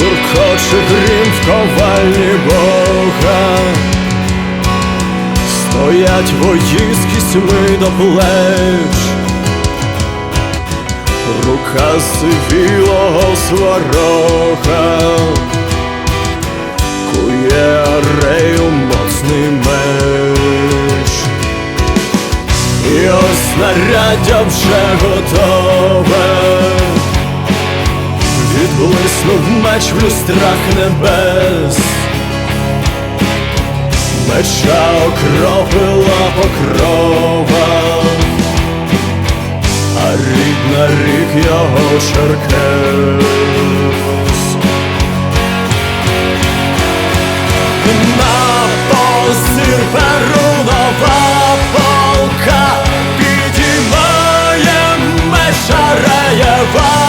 Гуркоче грім в ковальні Бога, стоять вої з до плеч, рука сивілого сварога, кує арею моцний меч. І ось снаряддя вже готове, Лиснув меч в люстрах небес, меча окропила покрова, а рід на рік його черкес. На позір перунова полка підіймає меша раєва.